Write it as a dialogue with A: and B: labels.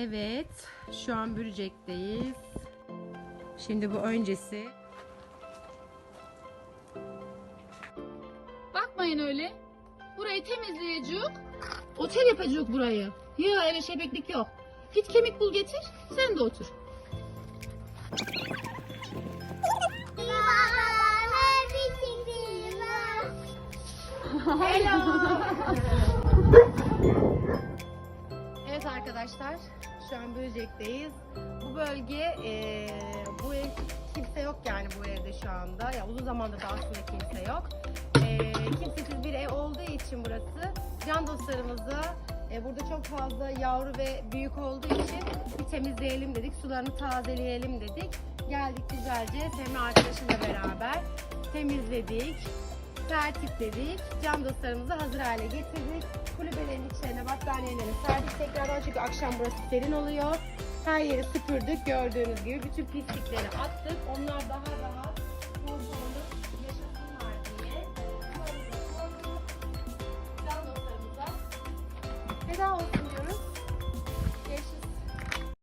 A: Evet, şu an Bürcek'teyiz. Şimdi bu öncesi.
B: Bakmayın öyle. Burayı temizleyecek. Otel yapacak burayı. Ya öyle şebeklik yok. Git kemik bul getir. Sen de otur.
A: Evet arkadaşlar, şu an Bürcek'teyiz. Bu bölge, eee, bu ev kimse yok yani bu evde şu anda. Ya uzun zamandır da aslında kimse yok. Eee, kimsesiz bir ev olduğu için burası can dostlarımıza e, burada çok fazla yavru ve büyük olduğu için bir temizleyelim dedik, sularını tazeleyelim dedik. Geldik güzelce Semra arkadaşımla beraber temizledik, tertipledik, can dostlarımızı hazır hale getirdik. Kulübelerin içlerine battaniyeleri serdik tekrardan çünkü akşam burası serin oluyor. Her yeri süpürdük gördüğünüz gibi bütün pislikleri attık. Onlar daha rahat konfor